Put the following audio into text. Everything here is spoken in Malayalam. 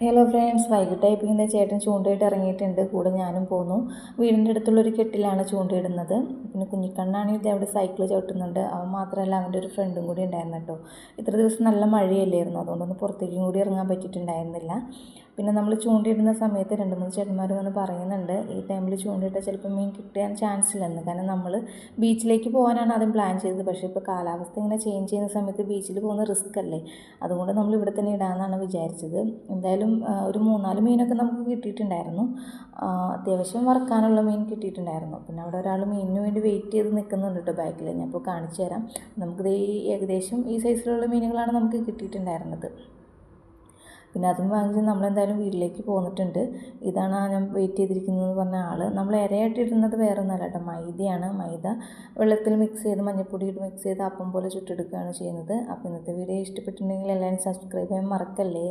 ഹലോ ഫ്രണ്ട്സ് വൈകിട്ടായി പിന്നെ ചേട്ടൻ ചൂണ്ടയിട്ട് ഇറങ്ങിയിട്ടുണ്ട്. കൂടെ ഞാനും പോന്നു. വീടിന്റെ അടുത്തുള്ളൊരു കെട്ടിലാണ് ചൂണ്ടയിടുന്നത്. പിന്നെ കുഞ്ഞിക്കണ്ണാണെങ്കിൽ അവിടെ സൈക്കിൾ ചവിട്ടുന്നുണ്ട്. അവൻ മാത്രമല്ല അവന്റെ ഒരു ഫ്രണ്ടും കൂടി ഉണ്ടായിരുന്നു കേട്ടോ ഇത്ര ദിവസം നല്ല മഴയല്ലായിരുന്നു. അതുകൊണ്ടൊന്ന് പുറത്തേക്കും കൂടി ഇറങ്ങാൻ പറ്റിയിട്ടുണ്ടായിരുന്നില്ല. പിന്നെ നമ്മൾ ചൂണ്ടയിടുന്ന സമയത്ത് രണ്ട് മൂന്ന് ചേട്ടന്മാർ വന്ന് പറയുന്നുണ്ട് ഈ ടൈമിൽ ചൂണ്ടയിട്ടാൽ ചിലപ്പോൾ മീൻ കിട്ടാൻ ചാൻസ് ഇല്ലെന്ന്. കാരണം നമ്മൾ ബീച്ചിലേക്ക് പോകാനാണ് ആദ്യം പ്ലാൻ ചെയ്തത്. പക്ഷേ ഇപ്പോൾ കാലാവസ്ഥ ഇങ്ങനെ ചേഞ്ച് ചെയ്യുന്ന സമയത്ത് ബീച്ചിൽ പോകുന്ന റിസ്ക് അല്ലേ? അതുകൊണ്ട് നമ്മൾ ഇവിടെ തന്നെ ഇടാമെന്നാണ് വിചാരിച്ചത്. എന്തായാലും ഒരു മൂന്നാൽ മീനൊക്കെ നമുക്ക് കിട്ടിയിട്ടുണ്ടായിരുന്നു. അത്യാവശ്യം വറക്കാനുള്ള മീൻ കിട്ടിയിട്ടുണ്ടായിരുന്നു. പിന്നെ അവിടെ ഒരാൾ മീനിന് വേണ്ടി വെയിറ്റ് ചെയ്ത് നിൽക്കുന്നുണ്ട് കേട്ടോ ബാക്കിൽ ഞാൻ ഇപ്പോൾ കാണിച്ചു തരാം. നമുക്കിത് ഈ ഏകദേശം ഈ സൈസിലുള്ള മീനുകളാണ് നമുക്ക് കിട്ടിയിട്ടുണ്ടായിരുന്നത്. പിന്നെ അതും വാങ്ങിച്ച് നമ്മളെന്തായാലും വീട്ടിലേക്ക് പോന്നിട്ടുണ്ട്. ഇതാണ് ആ ഞാൻ വെയിറ്റ് ചെയ്തിരിക്കുന്നത് പറഞ്ഞ ആൾ നമ്മൾ ഇരയായിട്ട് ഇടുന്നത് വേറെ ഒന്നല്ല കേട്ടോ. മൈദയാണ്. മൈദ വെള്ളത്തിൽ മിക്സ് ചെയ്ത് മഞ്ഞപ്പൊടി ഇട്ട് മിക്സ് ചെയ്ത് അപ്പം പോലെ ചുട്ടെടുക്കുകയാണ് ചെയ്യുന്നത്. അപ്പോൾ ഇന്നത്തെ വീഡിയോ ഇഷ്ടപ്പെട്ടിട്ടുണ്ടെങ്കിൽ എല്ലാവരും സബ്സ്ക്രൈബ് ചെയ്യാൻ മറക്കല്ലേ?